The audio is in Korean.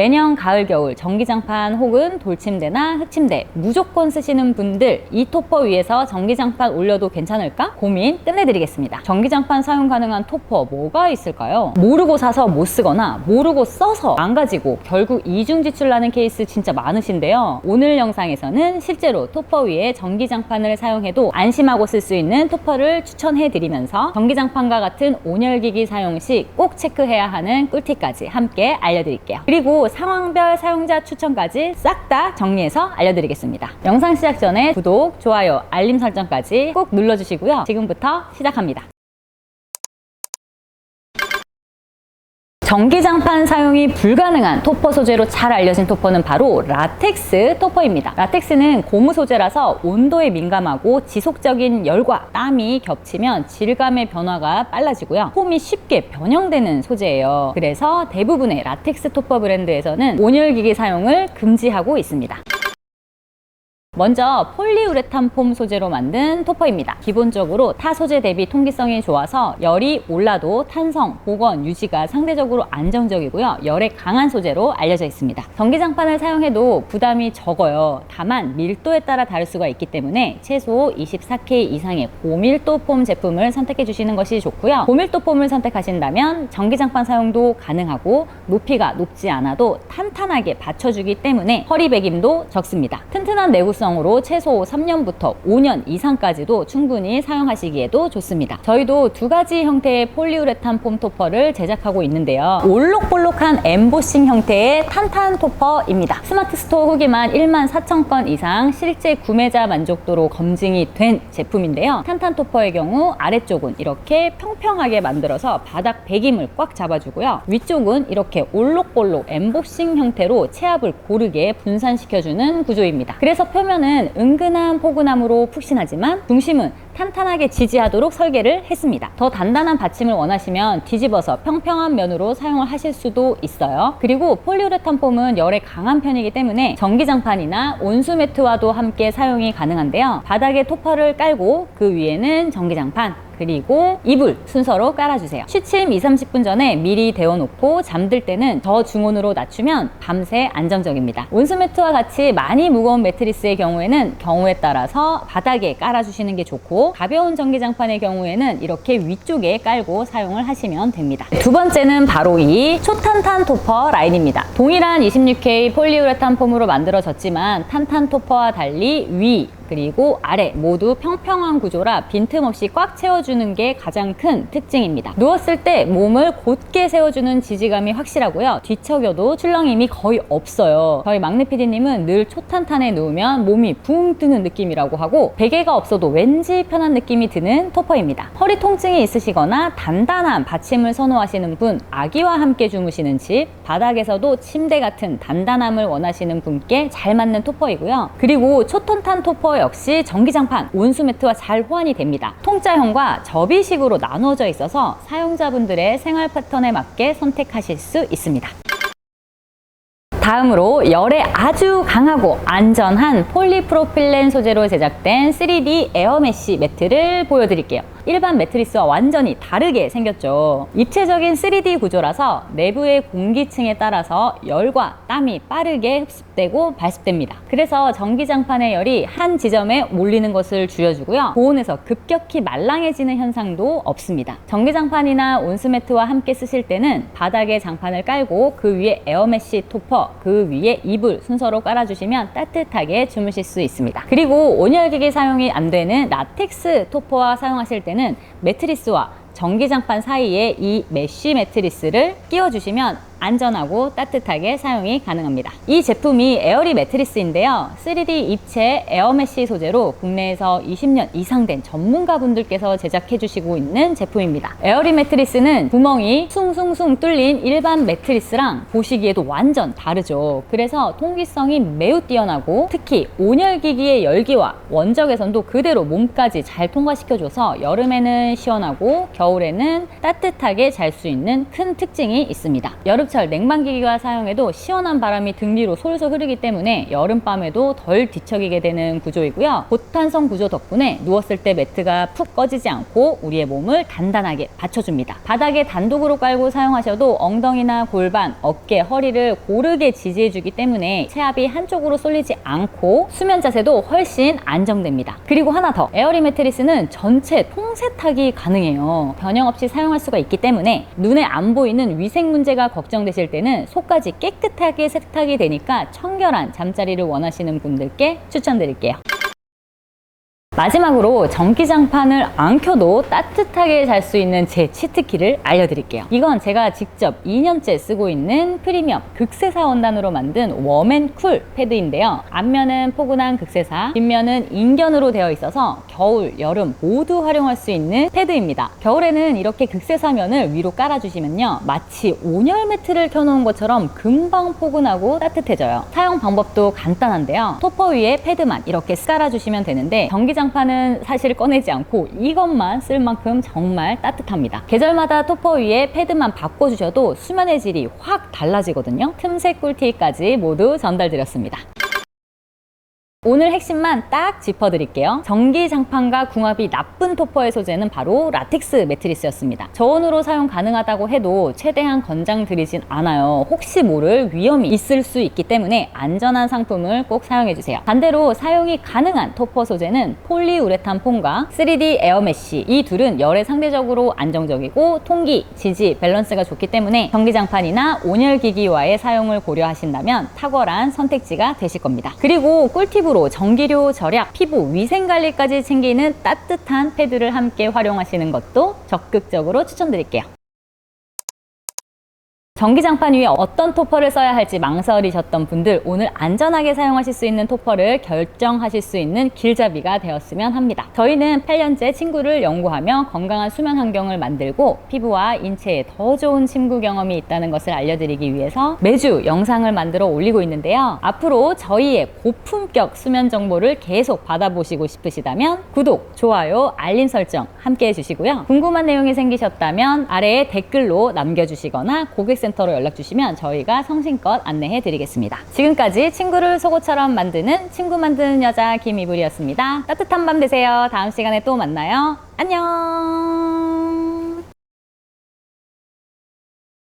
매년 가을 겨울 전기장판 혹은 돌침대나 흑침대 무조건 쓰시는 분들 이 토퍼 위에서 전기장판 올려도 괜찮을까? 고민 끝내드리겠습니다. 전기장판 사용 가능한 토퍼 뭐가 있을까요? 모르고 사서 못 쓰거나 모르고 써서 망가지고 결국 이중 지출 나는 케이스 진짜 많으신데요. 오늘 영상에서는 실제로 토퍼 위에 전기장판을 사용해도 안심하고 쓸 수 있는 토퍼를 추천해드리면서 전기장판과 같은 온열기기 사용 시 꼭 체크해야 하는 꿀팁까지 함께 알려드릴게요. 그리고 상황별 사용자 추천까지 싹 다 정리해서 알려드리겠습니다. 영상 시작 전에 구독, 좋아요, 알림 설정까지 꼭 눌러주시고요. 지금부터 시작합니다. 전기장판 사용이 불가능한 토퍼 소재로 잘 알려진 토퍼는 바로 라텍스 토퍼입니다. 라텍스는 고무 소재라서 온도에 민감하고 지속적인 열과 땀이 겹치면 질감의 변화가 빨라지고요. 폼이 쉽게 변형되는 소재예요. 그래서 대부분의 라텍스 토퍼 브랜드에서는 온열기기 사용을 금지하고 있습니다. 먼저 폴리우레탄 폼 소재로 만든 토퍼입니다. 기본적으로 타 소재 대비 통기성이 좋아서 열이 올라도 탄성, 보건, 유지가 상대적으로 안정적이고요. 열에 강한 소재로 알려져 있습니다. 전기장판을 사용해도 부담이 적어요. 다만 밀도에 따라 다를 수가 있기 때문에 최소 24K 이상의 고밀도 폼 제품을 선택해 주시는 것이 좋고요. 고밀도 폼을 선택하신다면 전기장판 사용도 가능하고 높이가 높지 않아도 탄탄하게 받쳐주기 때문에 허리 배김도 적습니다. 튼튼한 내구성 으로 최소 3년부터 5년 이상까지도 충분히 사용하시기에도 좋습니다. 저희도 두 가지 형태의 폴리우레탄 폼 토퍼를 제작하고 있는데요. 올록볼록한 엠보싱 형태의 탄탄 토퍼입니다. 스마트 스토어 후기만 1만 4천 건 이상 실제 구매자 만족도로 검증이 된 제품인데요. 탄탄 토퍼의 경우 아래쪽은 이렇게 평평하게 만들어서 바닥 배김을 꽉 잡아주고요. 위쪽은 이렇게 올록볼록 엠보싱 형태로 체압을 고르게 분산시켜주는 구조입니다. 그래서 표면 은 은근한 포근함으로 푹신하지만 중심은 탄탄하게 지지하도록 설계를 했습니다. 더 단단한 받침을 원하시면 뒤집어서 평평한 면으로 사용을 하실 수도 있어요. 그리고 폴리우레탄 폼은 열에 강한 편이기 때문에 전기장판이나 온수 매트와도 함께 사용이 가능한데요. 바닥에 토퍼를 깔고 그 위에는 전기장판, 그리고 이불 순서로 깔아주세요. 취침 2, 30분 전에 미리 데워놓고 잠들 때는 저중온으로 낮추면 밤새 안정적입니다. 온수매트와 같이 많이 무거운 매트리스의 경우에는 경우에 따라서 바닥에 깔아주시는 게 좋고 가벼운 전기장판의 경우에는 이렇게 위쪽에 깔고 사용을 하시면 됩니다. 두 번째는 바로 이 초탄탄 토퍼 라인입니다. 동일한 26K 폴리우레탄 폼으로 만들어졌지만 탄탄 토퍼와 달리 위, 그리고 아래 모두 평평한 구조라 빈틈없이 꽉 채워주는 게 가장 큰 특징입니다. 누웠을 때 몸을 곧게 세워주는 지지감이 확실하고요. 뒤척여도 출렁임이 거의 없어요. 저희 막내 PD님은 늘 초탄탄에 누우면 몸이 붕 뜨는 느낌이라고 하고 베개가 없어도 왠지 편한 느낌이 드는 토퍼입니다. 허리 통증이 있으시거나 단단한 받침을 선호하시는 분, 아기와 함께 주무시는 집, 바닥에서도 침대 같은 단단함을 원하시는 분께 잘 맞는 토퍼이고요. 그리고 초탄탄 토퍼 역시 전기장판, 온수매트와 잘 호환이 됩니다. 통짜형과 접이식으로 나누어져 있어서 사용자분들의 생활 패턴에 맞게 선택하실 수 있습니다. 다음으로 열에 아주 강하고 안전한 폴리프로필렌 소재로 제작된 3D 에어메쉬 매트를 보여드릴게요. 일반 매트리스와 완전히 다르게 생겼죠. 입체적인 3D 구조라서 내부의 공기층에 따라서 열과 땀이 빠르게 흡수되고 발습됩니다. 그래서 전기장판의 열이 한 지점에 몰리는 것을 줄여주고요. 고온에서 급격히 말랑해지는 현상도 없습니다. 전기장판이나 온수매트와 함께 쓰실 때는 바닥에 장판을 깔고 그 위에 에어메쉬 토퍼, 그 위에 이불 순서로 깔아주시면 따뜻하게 주무실 수 있습니다. 그리고 온열기기 사용이 안 되는 라텍스 토퍼와 사용하실 때는 매트리스와 전기장판 사이에 이 메쉬 매트리스를 끼워주시면 안전하고 따뜻하게 사용이 가능합니다. 이 제품이 에어리 매트리스인데요. 3D 입체 에어메쉬 소재로 국내에서 20년 이상 된 전문가분들께서 제작해 주시고 있는 제품입니다. 에어리 매트리스는 구멍이 숭숭숭 뚫린 일반 매트리스랑 보시기에도 완전 다르죠. 그래서 통기성이 매우 뛰어나고 특히 온열기기의 열기와 원적외선도 그대로 몸까지 잘 통과시켜줘서 여름에는 시원하고 겨울에는 따뜻하게 잘 수 있는 큰 특징이 있습니다. 여름 여름철 냉방기기와 사용해도 시원한 바람이 등 위로 솔솔 흐르기 때문에 여름밤에도 덜 뒤척이게 되는 구조이고요. 고탄성 구조 덕분에 누웠을 때 매트가 푹 꺼지지 않고 우리의 몸을 단단하게 받쳐줍니다. 바닥에 단독으로 깔고 사용하셔도 엉덩이나 골반, 어깨, 허리를 고르게 지지해주기 때문에 체압이 한쪽으로 쏠리지 않고 수면 자세도 훨씬 안정됩니다. 그리고 하나 더, 에어리 매트리스는 전체 통세탁이 가능해요. 변형 없이 사용할 수가 있기 때문에 눈에 안 보이는 위생 문제가 걱정 되실 때는 속까지 깨끗하게 세탁이 되니까 청결한 잠자리를 원하시는 분들께 추천드릴게요. 마지막으로 전기장판을 안 켜도 따뜻하게 잘 수 있는 제 치트키를 알려드릴게요. 이건 제가 직접 2년째 쓰고 있는 프리미엄 극세사 원단으로 만든 웜앤쿨 패드인데요. 앞면은 포근한 극세사, 뒷면은 인견으로 되어 있어서 겨울, 여름 모두 활용할 수 있는 패드입니다. 겨울에는 이렇게 극세사면을 위로 깔아주시면요. 마치 온열 매트를 켜놓은 것처럼 금방 포근하고 따뜻해져요. 사용 방법도 간단한데요. 토퍼 위에 패드만 이렇게 깔아주시면 되는데 전기장 판은 사실 꺼내지 않고 이것만 쓸 만큼 정말 따뜻합니다. 계절마다 토퍼 위에 패드만 바꿔주셔도 수면의 질이 확 달라지거든요. 틈새 꿀팁까지 모두 전달드렸습니다. 오늘 핵심만 딱 짚어드릴게요. 전기 장판과 궁합이 나쁜 토퍼의 소재는 바로 라텍스 매트리스였습니다. 저온으로 사용 가능하다고 해도 최대한 권장드리진 않아요. 혹시 모를 위험이 있을 수 있기 때문에 안전한 상품을 꼭 사용해주세요. 반대로 사용이 가능한 토퍼 소재는 폴리우레탄 폼과 3D 에어메쉬 이 둘은 열에 상대적으로 안정적이고 통기, 지지, 밸런스가 좋기 때문에 전기 장판이나 온열기기와의 사용을 고려하신다면 탁월한 선택지가 되실 겁니다. 그리고 꿀팁 으로 전기료 절약, 피부 위생 관리까지 챙기는 따뜻한 패드를 함께 활용하시는 것도 적극적으로 추천드릴게요. 전기장판 위에 어떤 토퍼를 써야 할지 망설이셨던 분들 오늘 안전하게 사용하실 수 있는 토퍼를 결정하실 수 있는 길잡이가 되었으면 합니다. 저희는 8년째 친구를 연구하며 건강한 수면 환경을 만들고 피부와 인체에 더 좋은 침구 경험이 있다는 것을 알려드리기 위해서 매주 영상을 만들어 올리고 있는데요. 앞으로 저희의 고품격 수면 정보를 계속 받아보시고 싶으시다면 구독, 좋아요, 알림 설정 함께 해주시고요. 궁금한 내용이 생기셨다면 아래에 댓글로 남겨주시거나 고객센터로 연락 주시면 저희가 성심껏 안내해 드리겠습니다. 지금까지 친구를 속옷처럼 만드는 친구 만드는 여자 김이불이었습니다. 따뜻한 밤 되세요. 다음 시간에 또 만나요. 안녕.